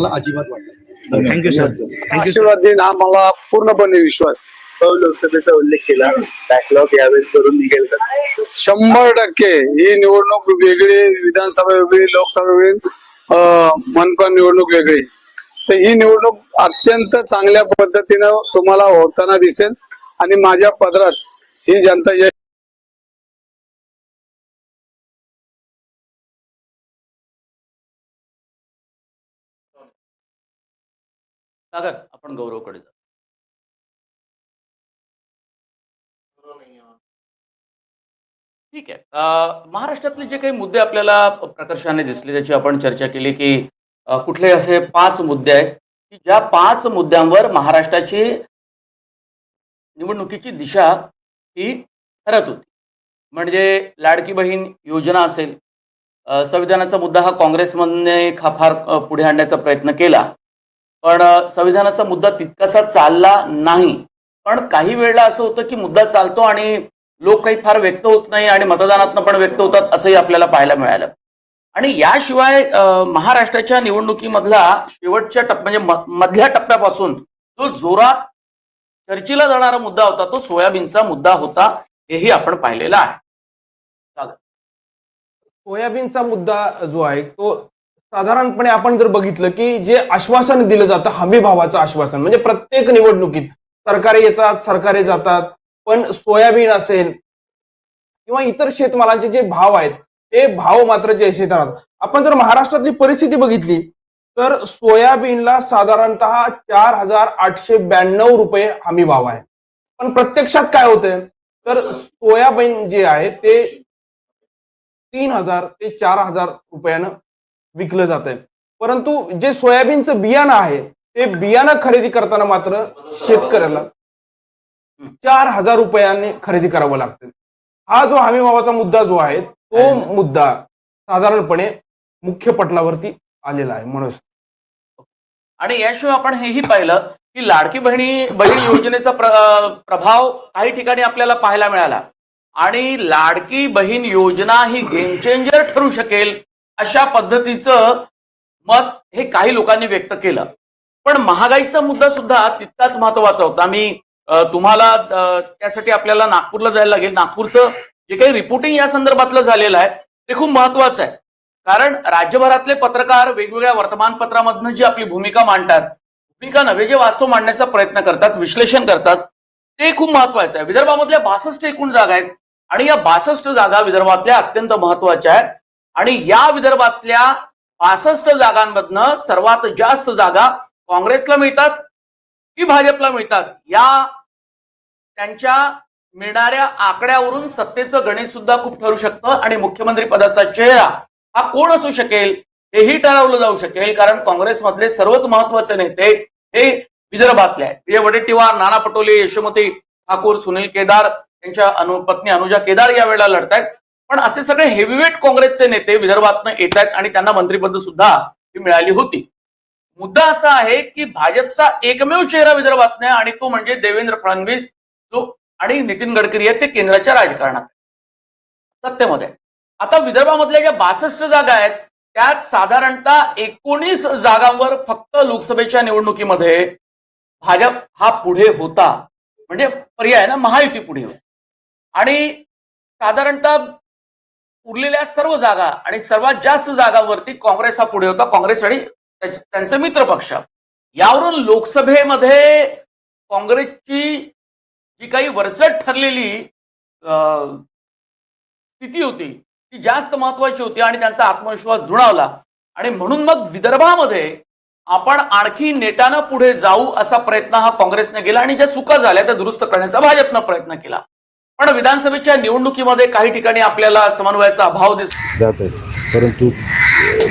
मला अजिबात वाटत. थँक्यू सर थँक्यू आशीर्वाद देईन हा मला पूर्णपणे विश्वास. लोकसभेचा उल्लेख केला. बॅकलॉग यावेळेस करून निघेल का? शंभर टक्के. ही निवडणूक वेगळी विधानसभा वेगळी लोकसभा वेगळी अं, मनपा निवडणूक वेगळी. तर ही निवडणूक अत्यंत चांगल्या पद्धतीनं तुम्हाला होताना दिसेल. आणि माझ्या पदरात ही जनता यश सागर आपण गौरवकडे जा ठीक आहे. अं, महाराष्ट्रातले जे काही मुद्दे आपल्याला प्रकर्षाने दिसले त्याची आपण चर्चा केली की कुठले असे पाच मुद्दे आहेत की ज्या पाच मुद्द्यांवर महाराष्ट्राची निवडणुकीची दिशा ही ठरत होती. म्हणजे लाडकी बहीण योजना असेल संविधानाचा मुद्दा हा काँग्रेसमधने हा फार पुढे आणण्याचा प्रयत्न केला. पण संविधानाचा मुद्दा तितकासा चालला नाही. पण काही वेळेला असं होतं की मुद्दा चालतो आणि लोक काही फार व्यक्त होत नाही आणि मतदानातनं पण व्यक्त होतात असंही आपल्याला पाहायला मिळालं. आणि याशिवाय महाराष्ट्राच्या निवडणुकीमधला शेवटच्या टप्प्या म्हणजे मधल्या टप्प्यापासून जो जोरात चर्चेला जाणारा मुद्दा होता तो सोयाबीनचा मुद्दा होता हेही आपण पाहिलेला आहे. सोयाबीनचा मुद्दा जो आहे तो साधारणपणे आपण जर बघितलं की जे आश्वासन दिलं जातं हमी भावाचं आश्वासन म्हणजे प्रत्येक निवडणुकीत सरकारे येतात सरकारे जातात पण सोयाबीन असेल किंवा इतर शेतमालांचे जे भाव आहेत ते भाव मात्र जैसे राहतात आपण जर महाराष्ट्रातली परिस्थिती बघितली तर सोयाबीनला साधारणतः चार हजार आठशे ब्याण्णव रुपये हमी भाव आहे. पण प्रत्यक्षात काय होतंय? तर सोयाबीन जे आहे ते तीन हजार ते चार हजार रुपयानं विकलं जात आहे परंतु जे सोयाबीनचं बियाणं आहे ते बियाणं खरेदी करताना मात्र शेतकऱ्याला चार हजार रुपयांनी खरेदी करावं लागतं हा जो हमी भावाचा मुद्दा जो आहे तो मुद्दा साधारणपणे मुख्य पटलावरती आलेला आहे म्हणून. आणि याशिवाय आपण हेही पाहिलं की लाडकी बहिणी बहीण योजनेचा प्र, प्रभाव काही ठिकाणी आपल्याला पाहायला मिळाला. आणि लाडकी बहीण योजना ही गेम चेंजर ठरू शकेल अशा पद्धतीचं मत हे काही लोकांनी व्यक्त केलं. पण महागाईचा मुद्दा सुद्धा तितकाच महत्त्वाचा होता. मी तुम्हाला त्यासाठी आपल्याला नागपूरला जायला लागेल. नागपूरचं जे काही रिपोर्टिंग या संदर्भातलं झालेलं आहे ते खूप महत्वाचं आहे. कारण राज्यभरातले पत्रकार वेगवेगळ्या वर्तमानपत्रामधनं जी आपली भूमिका मांडतात भूमिका नव्हे जे वास्तव मांडण्याचा प्रयत्न करतात विश्लेषण करतात ते खूप महत्वाचं आहे. विदर्भामधल्या बासष्ट एकूण जागा आहेत. आणि या बासष्ट जागा विदर्भातल्या अत्यंत महत्त्वाच्या आहेत. आणि या विदर्भातल्या पासष्ट जागांमधनं सर्वात जास्त जागा काँग्रेसला मिळतात की भाजपला मिळतात? या त्यांच्या मिळणाऱ्या आकड्यावरून सत्तेचं गणित सुद्धा खूप ठरू शकतं आणि मुख्यमंत्री पदाचा चेहरा हा कोण असू शकेल हेही ठरवलं जाऊ शकेल कारण काँग्रेसमधले सर्वच महत्त्वाचे नेते हे विदर्भातले आहेत. विजय वडेट्टीवार नाना पटोले यशोमती ठाकूर सुनील केदार त्यांच्या अनु पत्नी अनुजा केदार यावेळेला लढत आहेत पण असे सगळे हेवीवेट काँग्रेसचे नेते विदर्भातनं येत आहेत आणि त्यांना मंत्रिपद सुद्धा मिळाली होती. मुद्दा असा आहे की भाजपचा एकमेव चेहरा विदर्भात नाही आणि तो म्हणजे देवेंद्र फडणवीस जो आणि नितीन गडकरी आहेत ते केंद्राच्या राजकारणात सत्तेमध्ये आता विदर्भामधल्या ज्या बासष्ट जागा आहेत त्यात साधारणतः एकोणीस जागांवर फक्त लोकसभेच्या निवडणुकीमध्ये भाजप हा पुढे होता. म्हणजे पर्याय ना महायुती पुढे होती. आणि साधारणतः उरलेल्या सर्व जागा आणि सर्वात जास्त जागांवरती काँग्रेस हा पुढे होता काँग्रेस आणि त्यांचे मित्र पक्ष. यावरून लोकसभेमध्ये काँग्रेसची जी काही वरचट ठरलेली अं, स्थिती होती ती जास्त महत्वाची होती आणि त्यांचा आत्मविश्वास दुणावला. आणि म्हणून मग विदर्भामध्ये आपण आणखी नेटानं पुढे जाऊ असा प्रयत्न हा काँग्रेसने केला आणि ज्या चुका झाल्या त्या दुरुस्त करण्याचा भाजपनं प्रयत्न केला. पण विधानसभेच्या निवडणुकीमध्ये काही ठिकाणी आपल्याला समन्वयाचा अभाव दिस जात आहे परंतु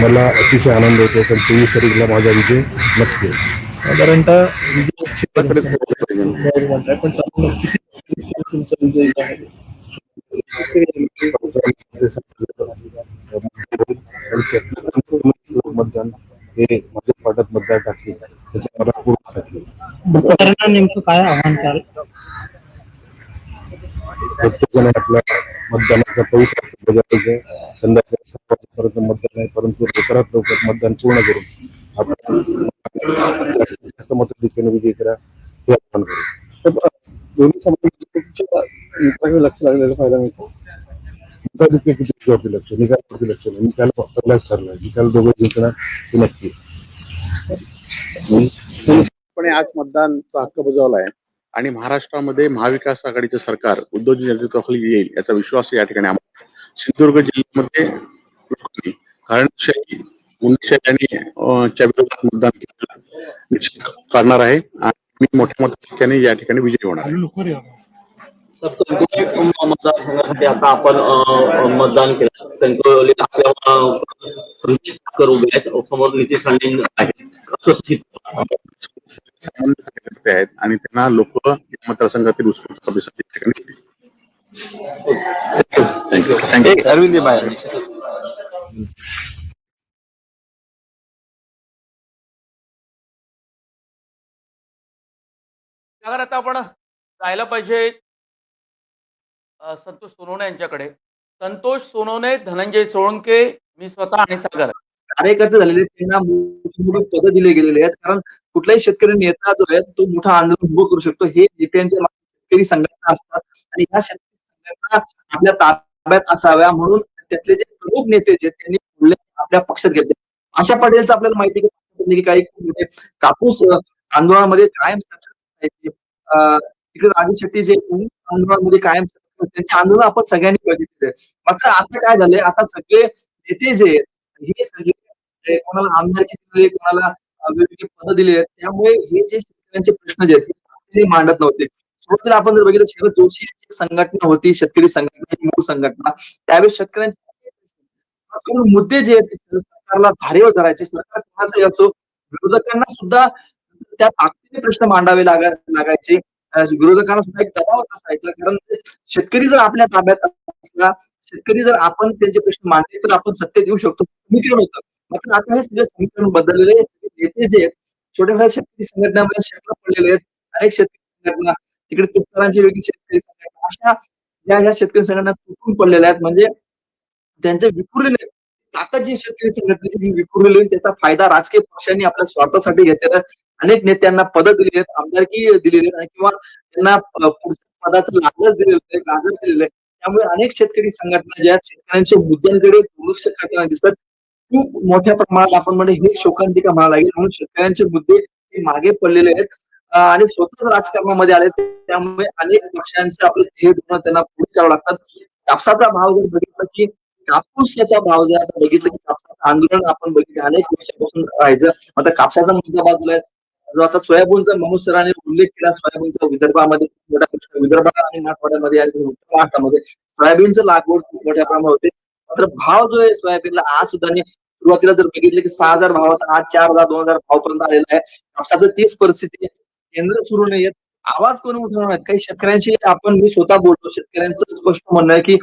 मला अतिशय आनंद होतो पण तेवीस तारीखला माझा विजय नक्की. साधारणतः मतदान हे माझ्या पाठात मतदार टाकतील त्याच्या मला पूर्ण टाकले मतदारांना नेमकं काय आव्हान कराल प्रत्येकाने आपल्या मतदानाचा पवित्र बजावायचं. संध्याकाळी सहा वाजेपर्यंत मतदान आहे परंतु लवकरात लवकर मतदान पूर्ण करून आपण जास्तीत जास्त मताधिक्याने विजयी करा हे आपण करू. दोन्ही समाजाच्या लक्ष लागलेलं पाहायला मिळतो. मताधिक्य किती लक्ष? निकालावरती लक्ष नाही निकाल पहिलाच ठरला निकाल दोघं जिंकणार हे नक्की? पण आज मतदानचा हक्क बजावला आहे. आणि महाराष्ट्रामध्ये महाविकास आघाडीचं सरकार उद्धवजी नेतृत्वाखाली येईल याचा विश्वास या ठिकाणी आम्हाला सिंधुदुर्ग जिल्ह्यामध्ये लोकांनी कारणशाही आणि च्या विरोधात मतदान निश्चित करणार आहे आणि मी मोठ्या मोठ्या मताधिक्याने या ठिकाणी विजयी होणार आहे. मतदारसंघासाठी आता आपण मतदान केलं कणकवली आपल्या उभे आहेत. समोर नितीश राणे आहेत. सामान्य कार्यकर्ते आहेत आणि त्यांना लोक मतदारसंघातील उत्स्फूर्त प्रतिसाद या ठिकाणी थँक्यू थँक्यू अरविंद सागर आता आपण जायला पाहिजे संतोष सोनवणे यांच्याकडे. संतोष सोनवणे धनंजय सोळंके मी स्वतः आणि सागर. कार्यकर्ते झालेले त्यांना मोठी पदं दिले गेलेले आहेत. कारण कुठलाही शेतकरी नेता जो आहे तो मोठा आंदोलन उभं करू शकतो. हे नेत्यांच्या शेतकरी संघटना असतात. आणि ह्या शेतकरी संघटना आपल्या ताब्यात असाव्या. म्हणून त्यातले जे प्रमुख नेते जे त्यांनी पुढले आपल्या पक्षात घेतले. अशा पटेलचं आपल्याला माहिती की काही कापूस आंदोलनामध्ये कायम तिकडे राजू शेट्टी जे आंदोलनामध्ये कायम त्यांचे आंदोलन आपण सगळ्यांनी बघितले मात्र आता काय झालंय? आता सगळे नेते जे हे सगळे कोणाला आमदारकी दिली कोणाला वेगवेगळी पदं दिली आहेत त्यामुळे हे जे शेतकऱ्यांचे प्रश्न जे आहेत ते मांडत नव्हते. सुरुवातीला आपण जर बघितलं शरद जोशी यांची संघटना होती शेतकरी संघटना मूळ संघटना. त्यावेळेस शेतकऱ्यांचे मुद्दे जे आहेत सरकारला धारेवर धरायचे. सरकार कोणाचंही असो विरोधकांना सुद्धा त्या ताकदीने प्रश्न मांडावे लागा लागायचे. विरोधकांना सुद्धा एक दबाव असायचा. कारण शेतकरी जर आपल्या ताब्यात असला शेतकरी जर आपण त्यांचे प्रश्न मांडले तर आपण सत्तेत येऊ शकतो. होतं मात्र आता हे सगळे समीकरण बदललेले नेते जे छोट्या शेतकरी संघटनामध्ये शेतला पडलेले आहेत. अनेक शेतकरी संघटना तिकडे तुकारांची वेगळी शेतकरी संघटना अशा ज्या ह्या शेतकरी संघटना तुटून पडलेल्या आहेत म्हणजे त्यांचे विखुरलेले ताकद जी शेतकरी संघटनेची ही विखुरलेली त्याचा फायदा राजकीय पक्षांनी आपल्या स्वार्थासाठी घेतलेला आहे. अनेक नेत्यांना पदं दिलेली आहेत आमदारकी दिलेली आहेत किंवा त्यांना पुढच्या पदाचं लागलंच दिलेलं आहे गाजर दिलेलं आहे. त्यामुळे अनेक शेतकरी संघटना ज्या शेतकऱ्यांच्या मुद्द्यांकडे दुर्लक्ष करताना दिसतात. खूप मोठ्या प्रमाणात आपण म्हणजे हे शोकांतिका म्हणावं लागेल. म्हणून शेतकऱ्यांचे मुद्दे हे मागे पडलेले आहेत. आणि स्वतःच राजकारणामध्ये आले त्यामुळे अनेक पक्षांचे आपले ध्येय धोरण त्यांना पूर्ण करावं लागतात. कापसाचा भाव जर बघितला की कापूसाचा भाव जर आता बघितलं की कापसाचं आंदोलन आपण बघितलं. अनेक वर्षापासून राहायचं. आता कापसाचा मुद्दा बाजूला आहे. जो आता सोयाबीनचा मनुष्य सरांनी उल्लेख केला सोयाबीनचा विदर्भामध्ये खूप मोठा प्रश्न विदर्भात आणि मराठवाड्यामध्ये आणि उत्तर महाराष्ट्रामध्ये सोयाबीनचं लागवड खूप मोठ्या प्रमाणात होते. तर भाव जो आहे सोयाबीनला आज सुद्धा सुरुवातीला जर बघितलं की सहा हजार भाव आता आज चार हजार दोन हजार भाव पर्यंत आलेला आहे. कापसाचं तीच परिस्थिती केंद्र सुरू नाही आवाज कोण उठवणार काही शेतकऱ्यांशी आपण मी स्वतः बोलतो. शेतकऱ्यांचं स्पष्ट म्हणणं आहे की